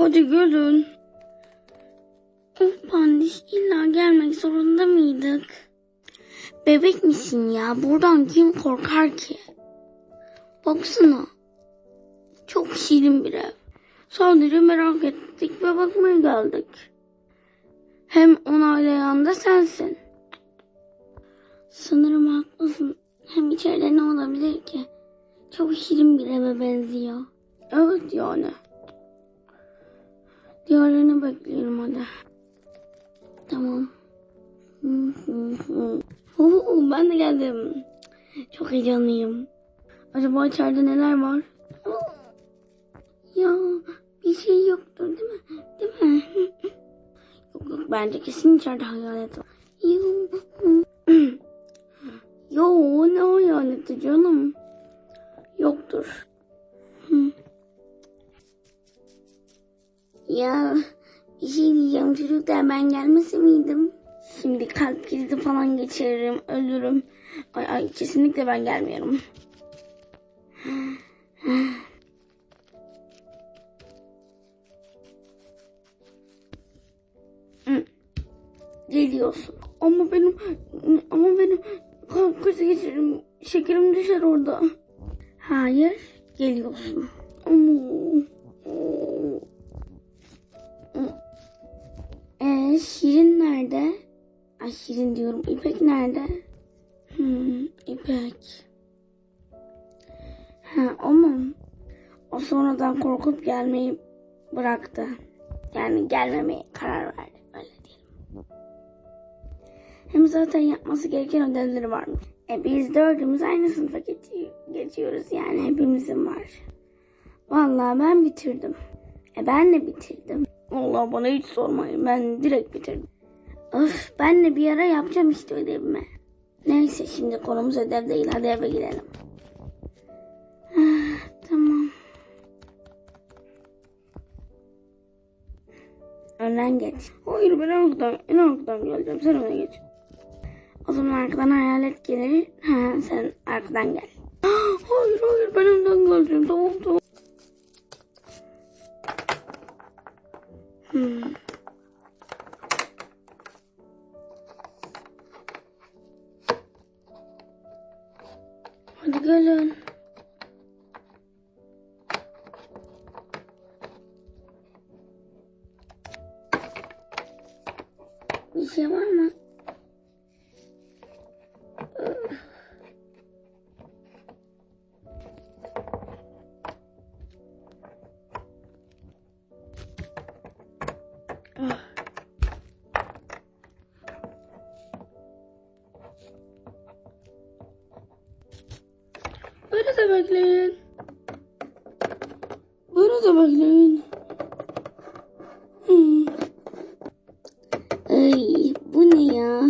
Hadi gelin. Of Pandiş illa gelmek zorunda mıydık? Bebek misin ya? Buradan kim korkar ki? Baksana. Çok şirin bir ev. Sadece merak ettik ve bakmaya geldik. Hem onaylayan da sensin. Sanırım haklısın. Hem içeride ne olabilir ki? Çok şirin bir eve benziyor. Evet yani. Diğerlerini bekleyelim hadi. Tamam. Oo, ben de geldim. Çok heyecanlıyım. Acaba içeride neler var? Ya bir şey yoktur değil mi? Değil mi? yok yok bence kesin içeride hayalet var. Yok. Yo ne hayaleti canım? Yoktur. Ya bir şey diyeceğim çocuklar ben gelmese miydim? Şimdi kalp krizi falan geçiririm, ölürüm. Ay ay kesinlikle ben gelmiyorum. Geliyorsun. Ama benim ama benim kalp krizi geçiririm. Şekerim düşer orada. Hayır, geliyorsun. Ama ee, Şirin nerede? Ay Şirin diyorum. İpek nerede? Hmm, İpek. Ha, o mu? O sonradan korkup gelmeyi bıraktı. Yani gelmemeye karar verdi. Öyle diyelim. Hem zaten yapması gereken ödevleri varmış. E biz dördümüz aynı sınıfa geçi- geçiyoruz yani hepimizin var. Vallahi ben bitirdim. E ben de bitirdim. Vallahi bana hiç sormayın ben direkt bitirdim. Öf ben de bir ara yapacağım işte ödevimi. Neyse şimdi konumuz ödev değil hadi eve gidelim. Ah, tamam. Önden geç. Hayır ben arkadan, en arkadan geleceğim sen öne geç. O zaman arkadan hayalet gelir. Ha, sen arkadan gel. Hayır hayır ben önden geleceğim. Tamam tamam. Hmm. Hadi gelin. Bekleyin. De bekleyin. Hmm. Ay bu ne ya?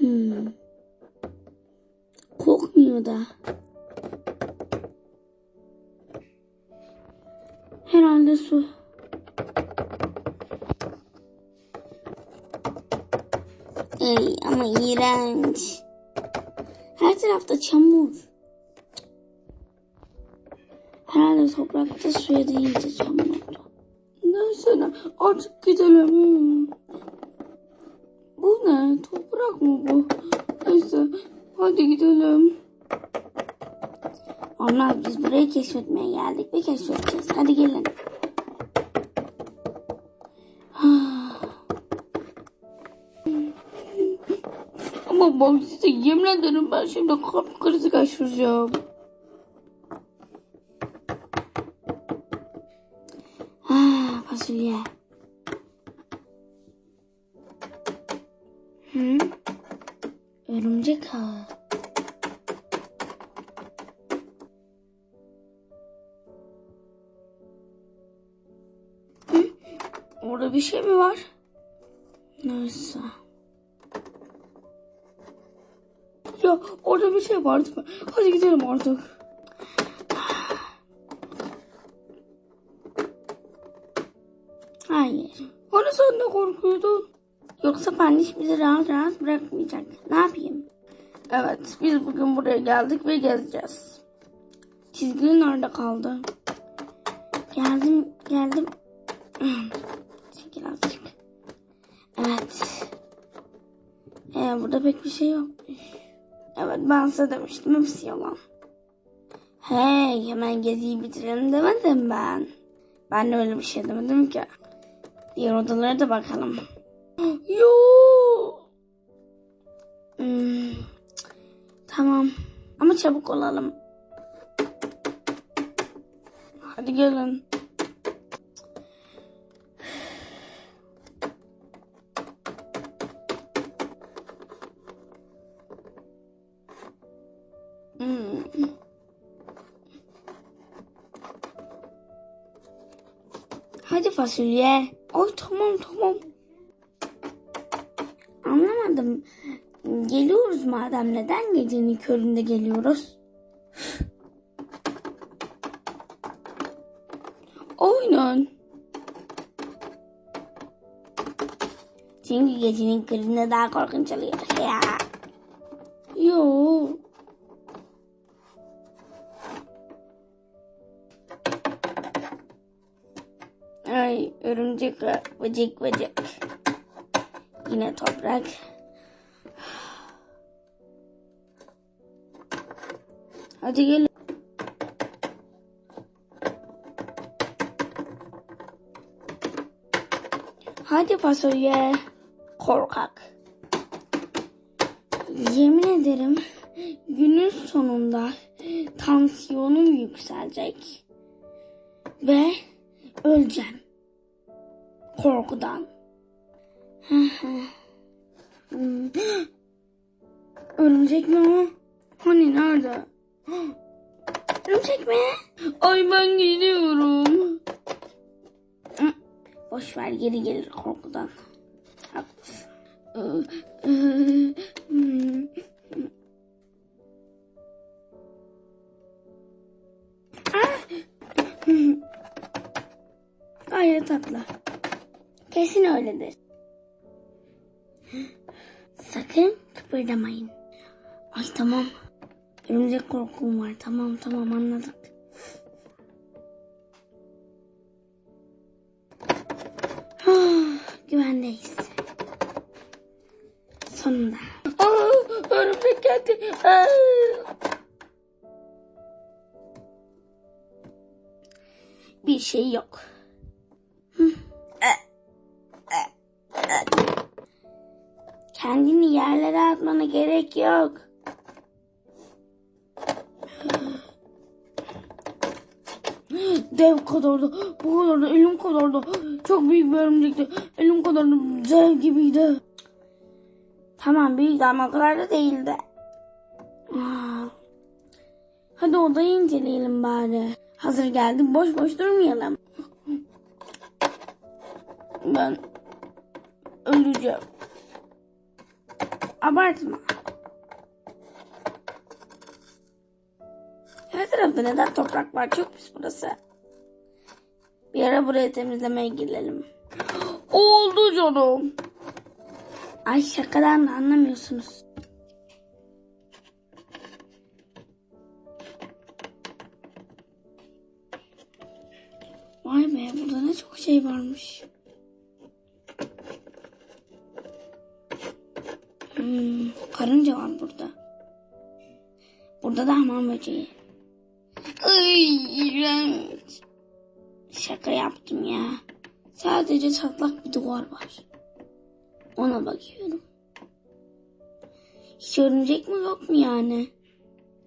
Hmm. Kokmuyor da. Herhalde su. Ey ama iğrenç. Her tarafta çamur. Herhalde toprakta suya değince çamur oldu. Neyse artık gidelim. Bu ne? Toprak mı bu? Neyse hadi gidelim. Onlar biz burayı keşfetmeye geldik ve keşfedeceğiz. Hadi gelin. Bak size yemin ederim ben şimdi kalp krizi geçireceğim. Ah fasulye. Hı? Örümcek ağı. Orada bir şey mi var? Neyse. Ya orada bir şey vardı mı? Hadi gidelim artık. Hayır. Sen de korkuyordun? Yoksa Pandiş bizi rahat rahat bırakmayacak. Ne yapayım? Evet, biz bugün buraya geldik ve gezeceğiz. Çizgili nerede kaldı? Geldim, geldim. Çekil azıcık. Evet. Ee, burada pek bir şey yokmuş. Evet ben size demiştim hepsi yalan. Hey hemen geziyi bitirelim demedim ben. Ben de öyle bir şey demedim ki. Diğer odalara da bakalım. Yo. Hmm, tamam. Ama çabuk olalım. Hadi gelin. Fasulye. Ay tamam tamam. Anlamadım. Geliyoruz madem neden gecenin köründe geliyoruz? Oynan. Çünkü gecenin köründe daha korkunç oluyor ya. Yo. Örümcek. Vıcık vıcık. Yine toprak. Hadi gel. Hadi fasulye. Korkak. Yemin ederim günün sonunda tansiyonum yükselecek. Ve öleceğim. Korkudan. Örümcek mi o? Hani nerede? Örümcek mi? Ay ben gidiyorum. Boş ver geri gelir korkudan. Haklısın. Gayet tatlı. Kesin öyledir. Sakın kıpırdamayın. Ay tamam. Örümcek korkum var. Tamam tamam anladık. Güvendeyiz. Sonunda. Aa, örümcek geldi. Bir şey yok. Yerlere atmana gerek yok. Dev kadardı, bu kadardı, elim kadardı. Çok büyük bir örümcekti. Elim kadardı, dev gibiydi. Tamam büyük ama o kadar da değildi. Hadi odayı inceleyelim bari. Hazır geldim, boş boş durmayalım. Ben öleceğim. Abartma. Her tarafta neden toprak var? Çok pis burası. Bir ara burayı temizlemeye girelim. Oldu canım. Ay şakadan da anlamıyorsunuz. Vay be burada ne çok şey varmış. Karınca var burada. Burada da hamam böceği. Ay iğrenç. Şaka yaptım ya. Sadece çatlak bir duvar var. Ona bakıyorum. Hiç örümcek mi yok mu yani?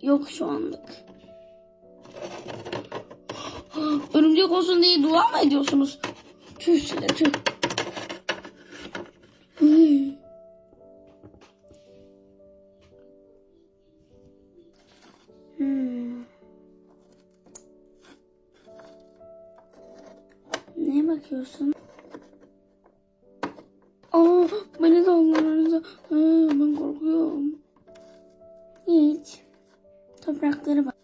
Yok şu anlık. Örümcek olsun diye dua mı ediyorsunuz? Tüh size tüh. Hmm. Beni de onlarınıza. Aa, ben korkuyorum. Hiç. Topraklara bak.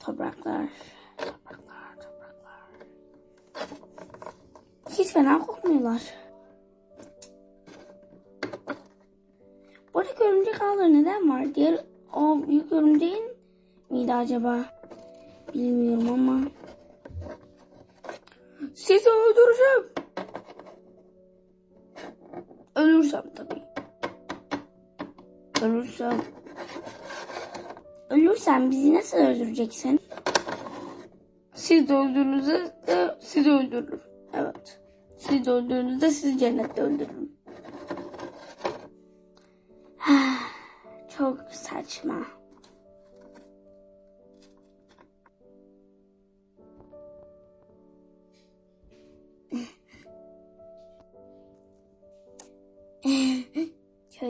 Topraklar. Topraklar, topraklar. Hiç fena kokmuyorlar. Buradaki örümcek ağları neden var? Diğer o büyük örümceğin miydi acaba? Bilmiyorum ama. Sizi öldüreceğim. Ölürsem tabii. Ölürsem. Ölürsem bizi nasıl öldüreceksin? Siz de öldüğünüzde de sizi öldürürüm. Evet. Siz de öldüğünüzde sizi cennette öldürürüm. Çok saçma.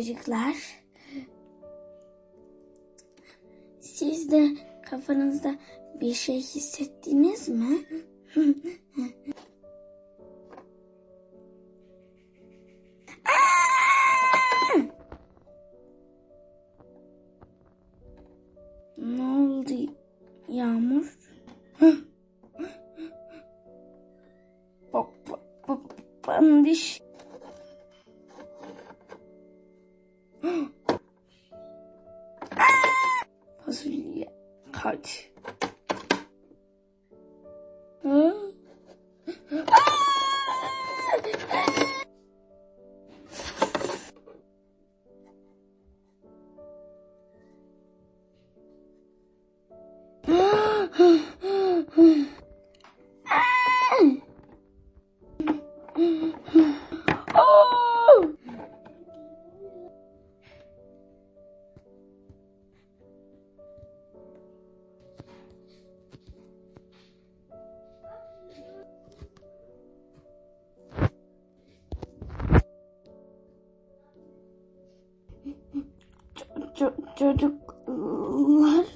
Çocuklar. Siz de kafanızda bir şey hissettiniz mi? 好吃 çocuklar.